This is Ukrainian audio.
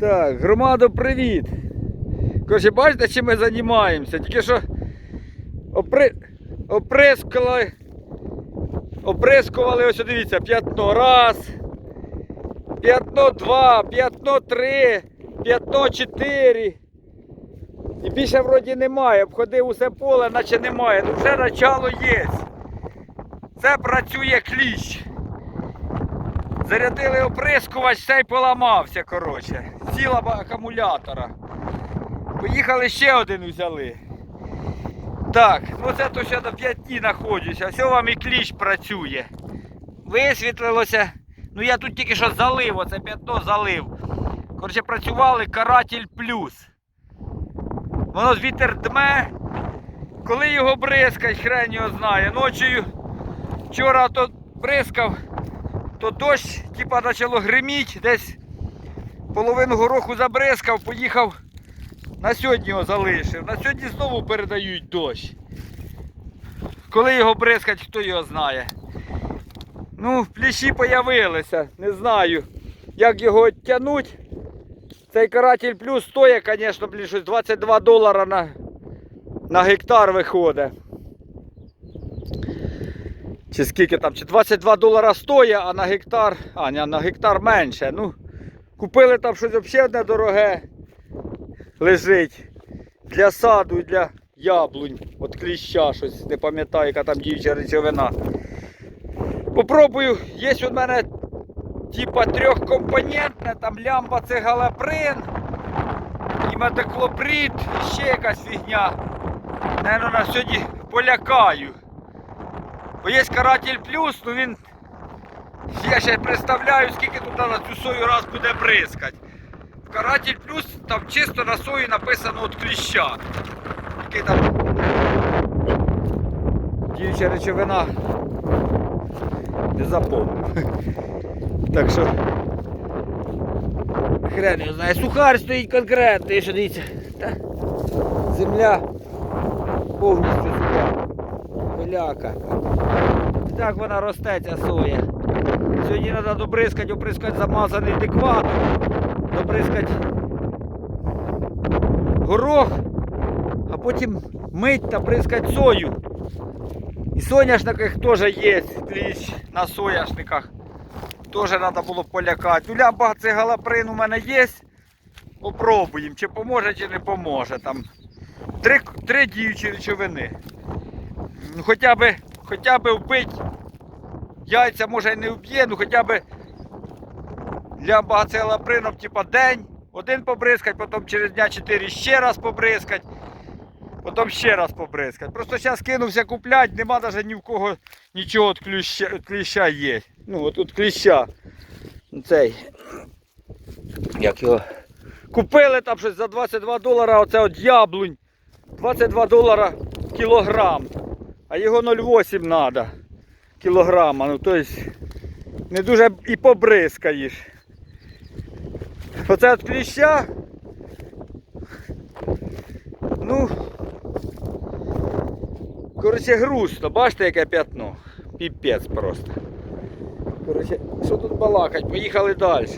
Так, громадо, привіт. Короче, бачите, чим ми займаємося? Тільки що опри... оприскували. Оприскували, ось дивіться, п'ятно раз, п'ятно два, п'ятно три, п'ятно чотири. І більше вроді немає. Обходив усе поле, наче немає. Ну вже начало є. Це працює кліщ. Зарядили оприскувач, цей поламався, коротше. Ціла акумулятора. Поїхали ще один взяли. Так, ну це то ще до п'ятні знаходжуся. Все вам і кліщ працює. Висвітлилося. Ну я тут тільки що залив, оце п'ятно залив. Коротше, працювали каратель плюс. Воно з вітер дме. Коли його бризкать, хрен його знає. Ночою вчора то бризкав, то дощ, типа почало гриміть, десь половину гороху забризкав, поїхав. На сьогодні його залишив. На сьогодні знову передають дощ. Коли його бризкать, хто його знає. Ну, пліші появилися, не знаю, як його тягнуть. Цей каратель плюс стоїть, звісно, блін, щось 22 долара на, на гектар виходить. Чи скільки там, чи 22 долара стоїть, а на гектар, а не, на гектар менше. Ну, купили там щось взагалі одне дороге. Лежить. Для саду і для яблунь. От кліща щось, не пам'ятаю, яка там діюча речовина. Попробую, є у мене типа трьохкомпонентне, там лямба це галаприн, і метоклоприд, і ще якась фігня. Наверно, на сьогодні полякаю. Бо є каратель плюс, ну він. Я ще представляю, скільки тут на цю сою раз буде бризкать. В каратель плюс там чисто на сої написано от кліща. Який там діюча речовина. Не запомнив. Так що. Хрен його знає. Сухар стоїть конкретний, що дивіться. Земля повністю Пиляка. Так вона росте, ця соя. Сьогодні треба добризкати, оприскати замазаний декватор, добризкати горох, а потім мить та бризкати сою. І соняшниках теж є кліщ на соняшниках. Теж треба було полякати. Ну, лямба це галаприн у мене є. Попробуємо, чи поможе, чи не поможе. Там три, три діючі речовини. Ну, хоча б, хоча б вбить яйця може і не вб'є, ну хоча б для багацелаприном, типа день, один побризкать, потім через дня 4 ще раз побризкать, потім ще раз побризкать. Просто зараз кинувся купляти, нема навіть ні в кого нічого від кліща, від кліща є. Ну от тут кліща. Цей. Як його. Купили там щось за 22 долара, оце от яблунь. 22 долара кілограм. А його 0,8 треба кілограма. Ну тобто не дуже і побризкаєш. Оце от кліща. Ну коротше грустно, бачите яке п'ятно. Піпець просто. Коротше, що тут балакать? Поїхали далі.